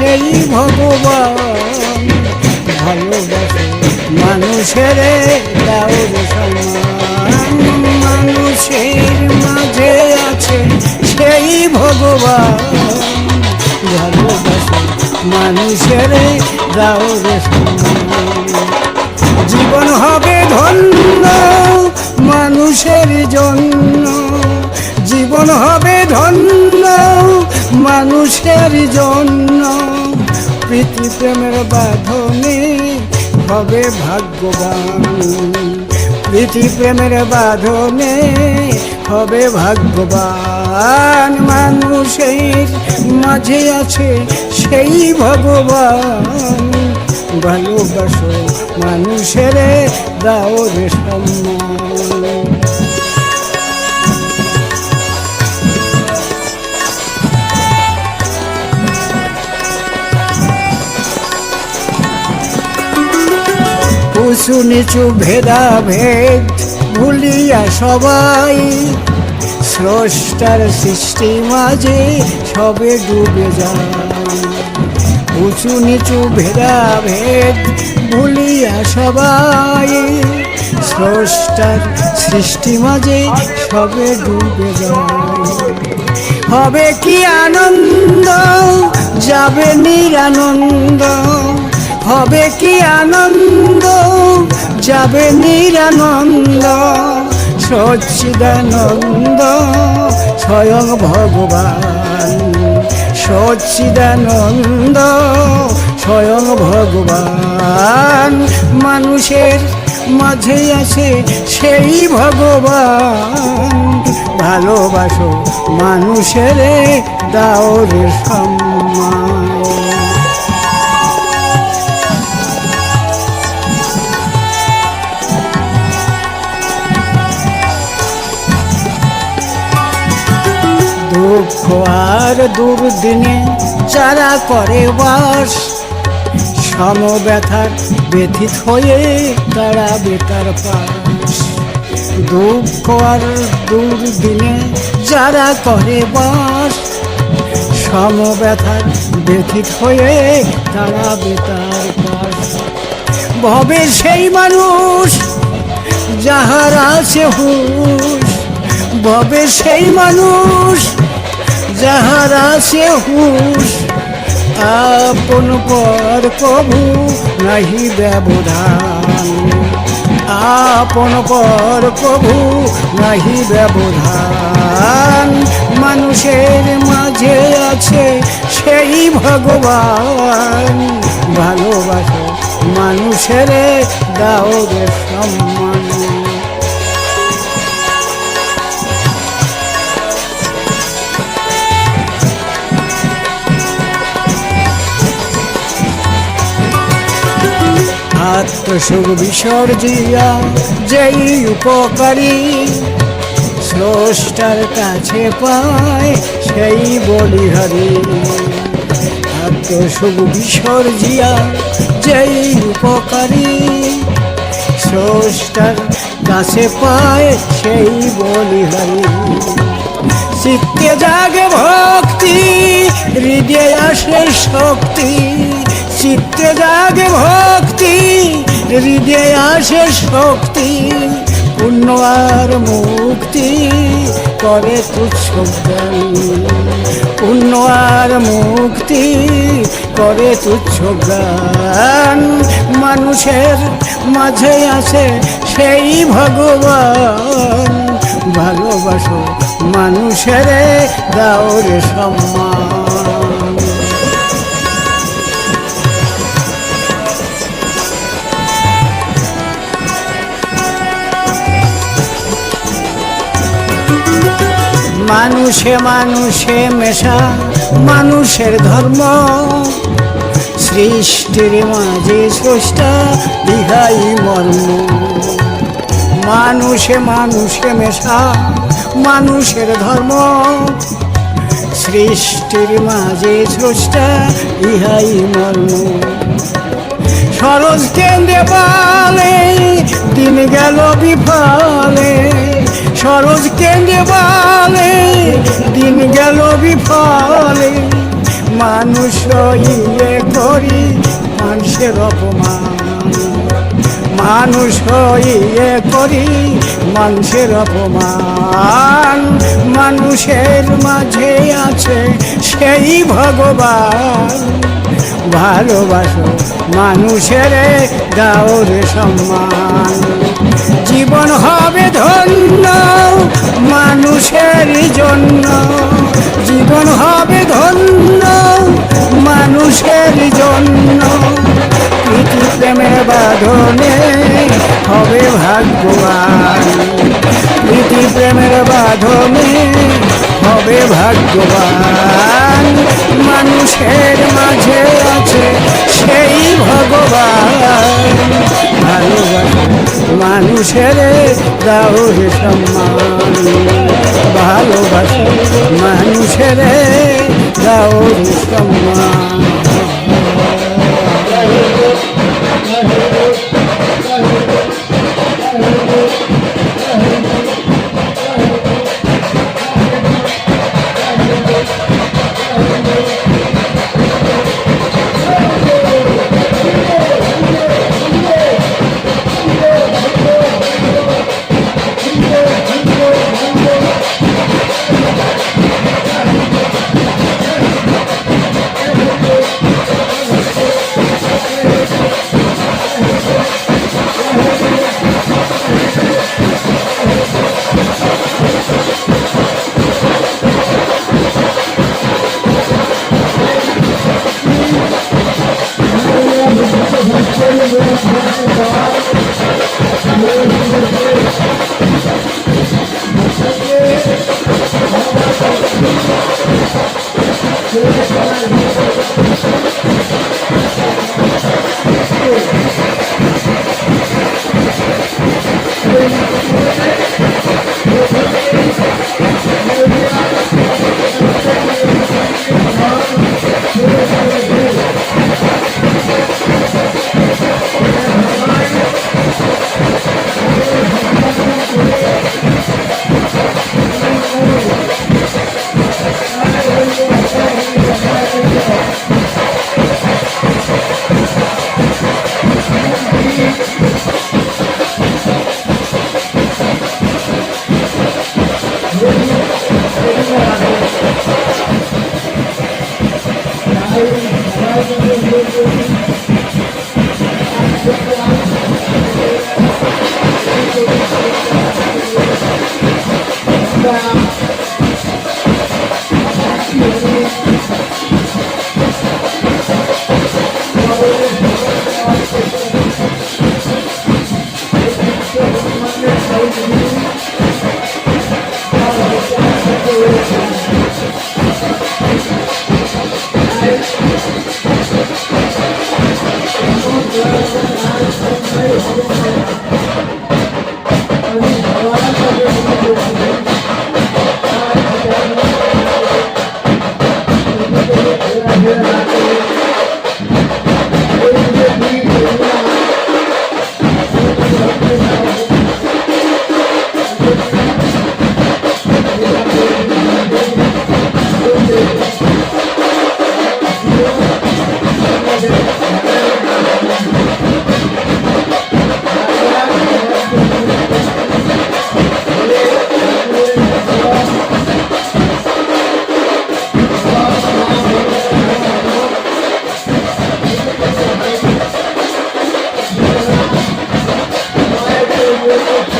সেই ভগবান ভালোবাসো মানুষের মানুষের মাঝে আছে সেই ভগবান ভালোবাসো মানুষের দাও জীবন হবে ধন্য মানুষের জন্য। জীবন হবে ধন্য মানুষের জন্য প্রীতি প্রেমের বাঁধনে হবে ভাগ্যবান। প্রীতি প্রেমের বাঁধনে হবে ভাগ্যবান। মানুষের মাঝে আছে সেই ভগবান। ভালোবাসো মানুষের, দাও রে সম্মান। উঁচু নিচু ভেদা ভেদ ভুলিয়া সবাই। স্রষ্টার সৃষ্টি মাঝে সবে ডুবে যায়। উঁচু নিচু ভেদা ভেদ ভুলিয়া সবাই। স্রষ্টার সৃষ্টি মাঝে সবে ডুবে যায়। হবে কি আনন্দ? যাবে নিরানন্দ। হবে কি আনন্দ? যাবে নিরানন্দ, সচ্চিদানন্দ, স্বয়ং ভগবান। সচ্চিদানন্দ, স্বয়ং ভগবান। মানুষের মাঝে আছে সেই ভগবান। ভালোবাসো মানুষের দাও রে সম্মান। দুঃখ আর দুর্দিনে যারা করে বাস, সমব্যথার ব্যথিত হয়ে তারা বেতার পাস। দুঃখ আর দুর্দিনে যারা করে বাস, সমব্যথার ব্যথিত হয়ে তারা বেতার পাস। ভবে সেই মানুষ যাহার আছে হুশ, ভবে সেই মানুষ যাহার আছে হুশ, আপন পর কবু নাহি ব্যবধান। আপন পর কবু নাহি ব্যবধান। মানুষের মাঝে আছে সেই ভগবান। ভালোবাসো মানুষের, দাও রে আত্মসুখ বিসর্জিয়া, যেই উপকারী স্রষ্টার কাছে পায়, সেই বলিহারি। আত্মসুখ বিসর্জিয়া, যেই উপকারী স্রষ্টার কাছে পায়, সেই বলিহারি। চিত্তে জাগে ভক্তি, হৃদয়ে আসে শক্তি। চিত্তে জাগে ভক্তি, হৃদয়ে আসে শক্তি, পুণ্য আর মুক্তি করে তুচ্ছ পুণ্য আর মুক্তি করে তুচ্ছ জ্ঞান। মানুষের মাঝে আছে সেই ভগবান। ভালোবাসো মানুষের দাও রে সম্মান। মানুষে মানুষে মেশা, মানুষের ধর্ম। সৃষ্টির মাঝে স্রষ্টা বিহাই মর্ম। মানুষে মানুষে মেশা, মানুষের ধর্ম। সৃষ্টির মাঝে স্রষ্টা, ইহাই মর্ম। সরোজ কেন্দ্রে পালে দিন গেল বিফলে। সরোজ কেন্দ্রে পালে দিন গেল বিফলে। মানুষ ইয়ে করি মানুষের অপমান। মানুষ ইয়ে করি মানুষের অপমান। মানুষের মাঝে আছে সেই ভগবান। ভালোবাসো, মানুষের গাওরে সম্মান। জীবন হবে ধন্য মানুষের জন্য। জীবন হবে ধন্য মানুষের জন্য। প্রীতি প্রেমের বাঁধনে হবে ভাগ্যবান। প্রীতি প্রেমের বাঁধনে হবে ভাগ্যবান। মানুষের মাঝে সেই ভগবান ভালোবাসে মানুষের হে সম্মান। ভালোবাসে মানুষের দাউর সম্মান। Yeah. মানুষের সেবা